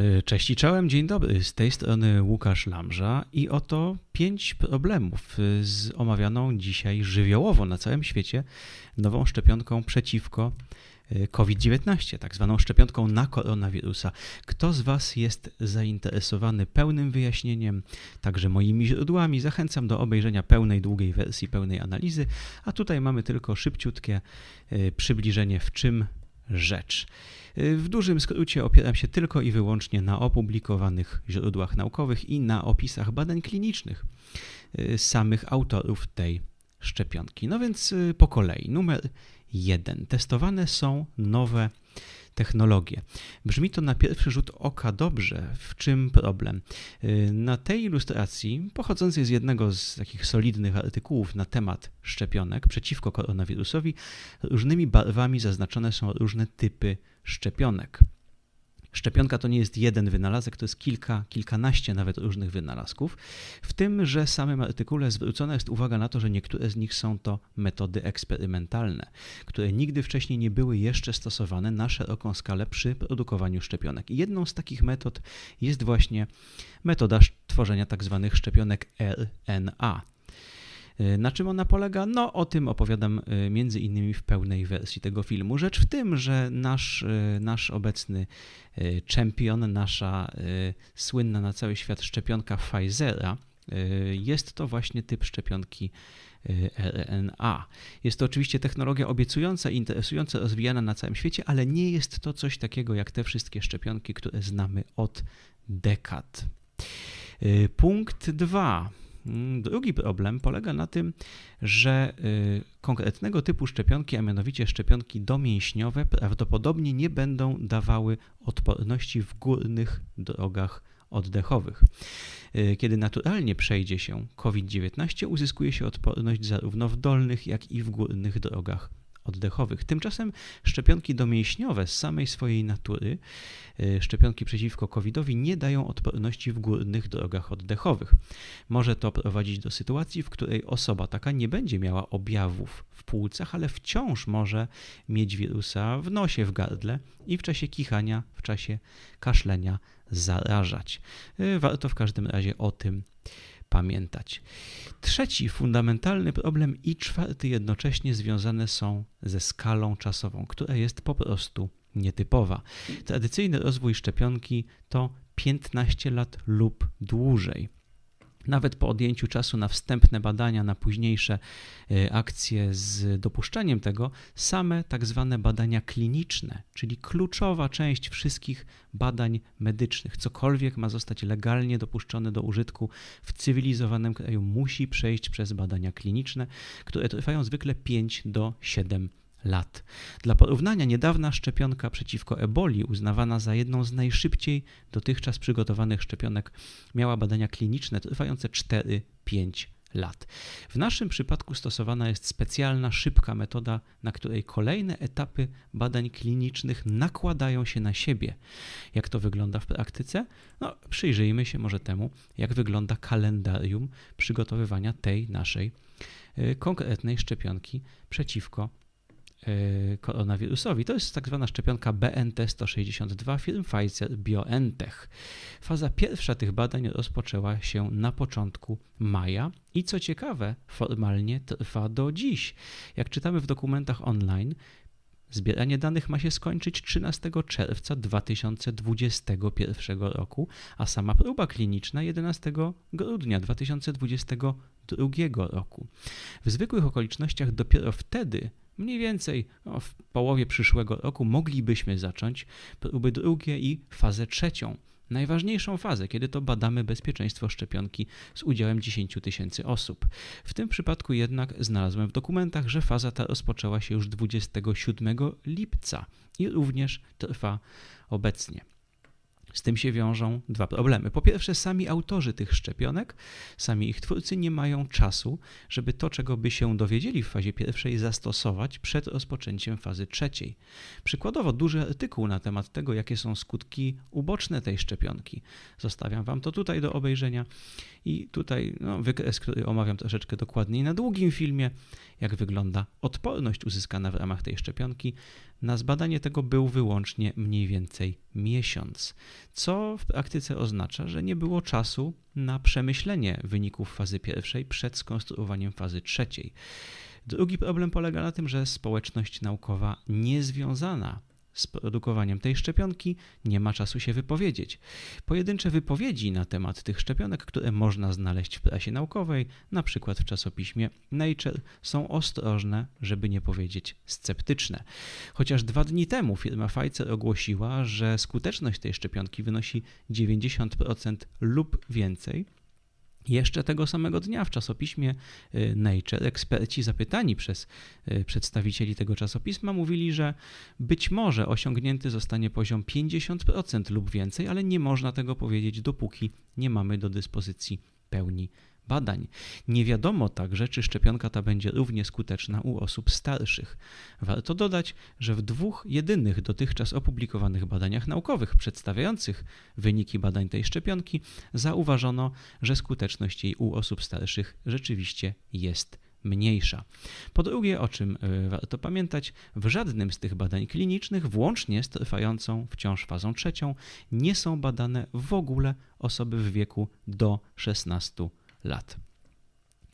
Y, Cześć i czołem, dzień dobry. Z tej strony Łukasz Lamża i oto pięć problemów y, z omawianą dzisiaj żywiołowo na całym świecie nową szczepionką przeciwko y, COVID-19, tak zwaną szczepionką na koronawirusa. Kto z Was jest zainteresowany pełnym wyjaśnieniem, także moimi źródłami, zachęcam do obejrzenia pełnej, długiej wersji, pełnej analizy, a tutaj mamy tylko szybciutkie przybliżenie, w czym rzecz. Y, W dużym skrócie opieram się tylko i wyłącznie na opublikowanych źródłach naukowych i na opisach badań klinicznych y, samych autorów tej szczepionki. No więc y, po kolei. Numer jeden. Testowane są nowe technologie. Brzmi to na pierwszy rzut oka dobrze. W czym problem? Y, Na tej ilustracji, pochodzącej z jednego z takich solidnych artykułów na temat szczepionek przeciwko koronawirusowi, różnymi barwami zaznaczone są różne typy szczepionek. Szczepionka to nie jest jeden wynalazek, to jest kilka, kilkanaście nawet różnych wynalazków. W tym, że samym artykule zwrócona jest uwaga na to, że niektóre z nich są to metody eksperymentalne, które nigdy wcześniej nie były jeszcze stosowane na szeroką skalę przy produkowaniu szczepionek. I jedną z takich metod jest właśnie metoda tworzenia tak zwanych szczepionek RNA. Y, na czym ona polega? No o tym opowiadam y, między innymi w pełnej wersji tego filmu. Rzecz w tym, że nasz, y, nasz obecny czempion, nasza słynna na cały świat szczepionka Pfizera, jest to właśnie typ szczepionki RNA. Jest to oczywiście technologia obiecująca, interesująca, rozwijana na całym świecie, ale nie jest to coś takiego jak te wszystkie szczepionki, które znamy od dekad. Punkt 2. Drugi problem polega na tym, że y, konkretnego typu szczepionki, a mianowicie szczepionki domięśniowe, prawdopodobnie nie będą dawały odporności w górnych drogach oddechowych. Y, Kiedy naturalnie przejdzie się COVID-19, uzyskuje się odporność zarówno w dolnych, jak i w górnych drogach oddechowych. Tymczasem szczepionki domięśniowe z samej swojej natury, y, szczepionki przeciwko COVID-owi, nie dają odporności w górnych drogach oddechowych. Może to prowadzić do sytuacji, w której osoba taka nie będzie miała objawów w płucach, ale wciąż może mieć wirusa w nosie, w gardle i w czasie kichania, w czasie kaszlenia zarażać. Y, Warto w każdym razie o tym pamiętać. Trzeci fundamentalny problem i czwarty jednocześnie związane są ze skalą czasową, która jest po prostu nietypowa. Tradycyjny rozwój szczepionki to 15 lat lub dłużej. Nawet po odjęciu czasu na wstępne badania, na późniejsze e, akcje z dopuszczeniem tego, same tak zwane badania kliniczne, czyli kluczowa część wszystkich badań medycznych, cokolwiek ma zostać legalnie dopuszczone do użytku w cywilizowanym kraju, musi przejść przez badania kliniczne, które trwają zwykle 5 do 7 lat. Dla porównania, niedawna szczepionka przeciwko eboli, uznawana za jedną z najszybciej dotychczas przygotowanych szczepionek, miała badania kliniczne trwające 4-5 lat. W naszym przypadku stosowana jest specjalna, szybka metoda, na której kolejne etapy badań klinicznych nakładają się na siebie. Jak to wygląda w praktyce? No, przyjrzyjmy się może temu, jak wygląda kalendarium przygotowywania tej naszej y, konkretnej szczepionki przeciwko koronawirusowi. To jest tak zwana szczepionka BNT162 firm Pfizer BioNTech. Faza pierwsza tych badań rozpoczęła się na początku maja i co ciekawe, formalnie trwa do dziś. Jak czytamy w dokumentach online, Zbieranie danych ma się skończyć 13 czerwca 2021 roku, a sama próba kliniczna 11 grudnia 2022 roku. W zwykłych okolicznościach dopiero wtedy, mniej więcej no, w połowie przyszłego roku, moglibyśmy zacząć próby drugie i fazę trzecią. Najważniejszą fazę, kiedy to badamy bezpieczeństwo szczepionki z udziałem 10 tysięcy osób. W tym przypadku jednak znalazłem w dokumentach, że faza ta rozpoczęła się już 27 lipca i również trwa obecnie. Z tym się wiążą dwa problemy. Po pierwsze, sami autorzy tych szczepionek, sami ich twórcy nie mają czasu, żeby to, czego by się dowiedzieli w fazie pierwszej, zastosować przed rozpoczęciem fazy trzeciej. Przykładowo, duży artykuł na temat tego, jakie są skutki uboczne tej szczepionki. Zostawiam Wam to tutaj do obejrzenia i tutaj no, wykres, który omawiam troszeczkę dokładniej na długim filmie jak wygląda odporność uzyskana w ramach tej szczepionki. Na zbadanie tego był wyłącznie mniej więcej miesiąc, co w praktyce oznacza, że nie było czasu na przemyślenie wyników fazy pierwszej przed skonstruowaniem fazy trzeciej. Drugi problem polega na tym, że społeczność naukowa niezwiązana z produkowaniem tej szczepionki nie ma czasu się wypowiedzieć. Pojedyncze wypowiedzi na temat tych szczepionek, które można znaleźć w prasie naukowej, na przykład w czasopiśmie Nature, są ostrożne, żeby nie powiedzieć sceptyczne. Chociaż dwa dni temu firma Pfizer ogłosiła, że skuteczność tej szczepionki wynosi 90% lub więcej, jeszcze tego samego dnia w czasopiśmie y, Nature. Eksperci zapytani przez y, przedstawicieli tego czasopisma mówili, że być może osiągnięty zostanie poziom 50% lub więcej, ale nie można tego powiedzieć, dopóki nie mamy do dyspozycji pełni badań. Nie wiadomo także, czy szczepionka ta będzie równie skuteczna u osób starszych. Warto dodać, że w dwóch jedynych dotychczas opublikowanych badaniach naukowych przedstawiających wyniki badań tej szczepionki zauważono, że skuteczność jej u osób starszych rzeczywiście jest mniejsza. Po drugie, o czym e, warto pamiętać, w żadnym z tych badań klinicznych, włącznie z trwającą wciąż fazą trzecią, nie są badane w ogóle osoby w wieku do 16 lat lat.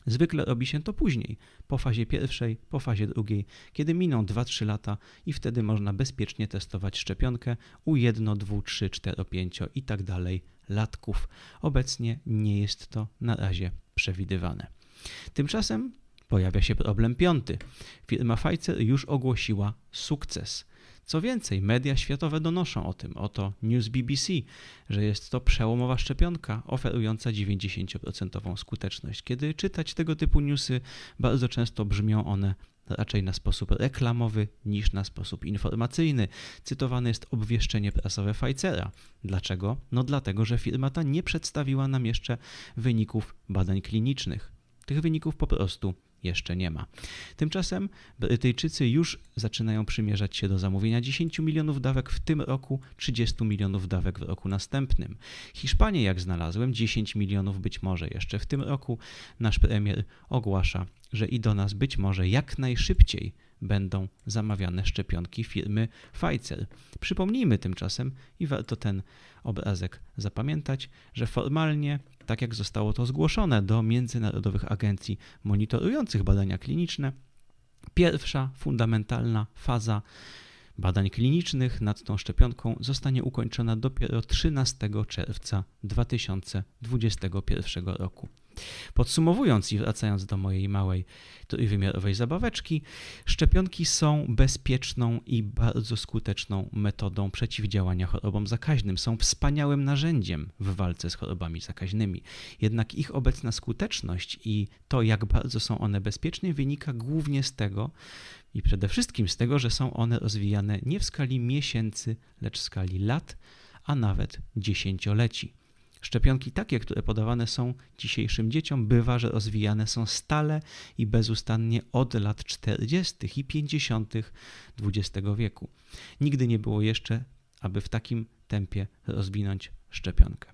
Zwykle robi się to później, po fazie pierwszej, po fazie drugiej, kiedy miną 2-3 lata i wtedy można bezpiecznie testować szczepionkę u 1, 2, 3, 4, 5 i tak dalej latków. Obecnie nie jest to na razie przewidywane. Tymczasem pojawia się problem piąty. Firma Pfizer już ogłosiła sukces. Co więcej, media światowe donoszą o tym, oto News BBC, że jest to przełomowa szczepionka oferująca 90% skuteczność. Kiedy czytać tego typu newsy, bardzo często brzmią one raczej na sposób reklamowy niż na sposób informacyjny. Cytowane jest obwieszczenie prasowe Pfizera. Dlaczego? No dlatego, że firma ta nie przedstawiła nam jeszcze wyników badań klinicznych. Tych wyników po prostu jeszcze nie ma. Tymczasem Brytyjczycy już zaczynają przymierzać się do zamówienia 10 milionów dawek w tym roku, 30 milionów dawek w roku następnym. Hiszpanie, jak znalazłem, 10 milionów być może jeszcze w tym roku. Nasz premier ogłasza, że i do nas być może jak najszybciej będą zamawiane szczepionki firmy Pfizer. Przypomnijmy tymczasem, i warto ten obrazek zapamiętać, że formalnie tak jak zostało to zgłoszone do międzynarodowych agencji monitorujących badania kliniczne, pierwsza fundamentalna faza badań klinicznych nad tą szczepionką zostanie ukończona dopiero 13 czerwca 2021 roku. Podsumowując i wracając do mojej małej trójwymiarowej zabaweczki, szczepionki są bezpieczną i bardzo skuteczną metodą przeciwdziałania chorobom zakaźnym. Są wspaniałym narzędziem w walce z chorobami zakaźnymi. Jednak ich obecna skuteczność i to, jak bardzo są one bezpieczne, wynika głównie z tego, i przede wszystkim z tego, że są one rozwijane nie w skali miesięcy, lecz w skali lat, a nawet dziesięcioleci. Szczepionki takie, które podawane są dzisiejszym dzieciom, bywa, że rozwijane są stale i bezustannie od lat 40. i 50. XX wieku. Nigdy nie było jeszcze, aby w takim tempie rozwinąć szczepionkę.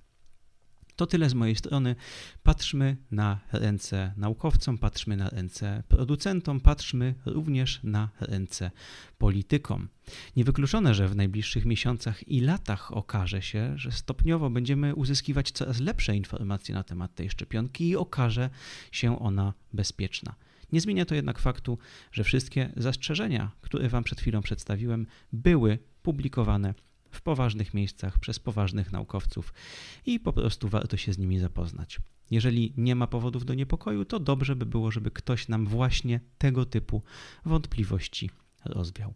To tyle z mojej strony. Patrzmy na ręce naukowcom, patrzmy na ręce producentom, patrzmy również na ręce politykom. Niewykluczone, że w najbliższych miesiącach i latach okaże się, że stopniowo będziemy uzyskiwać coraz lepsze informacje na temat tej szczepionki i okaże się ona bezpieczna. Nie zmienia to jednak faktu, że wszystkie zastrzeżenia, które Wam przed chwilą przedstawiłem, były publikowane w poważnych miejscach przez poważnych naukowców i po prostu warto się z nimi zapoznać. Jeżeli nie ma powodów do niepokoju, to dobrze by było, żeby ktoś nam właśnie tego typu wątpliwości rozwiał.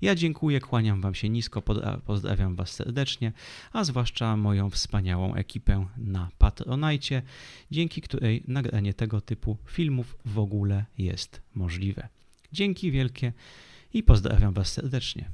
Ja dziękuję, kłaniam Wam się nisko, pozdrawiam Was serdecznie, a zwłaszcza moją wspaniałą ekipę na Patronajcie, dzięki której nagranie tego typu filmów w ogóle jest możliwe. Dzięki wielkie i pozdrawiam Was serdecznie.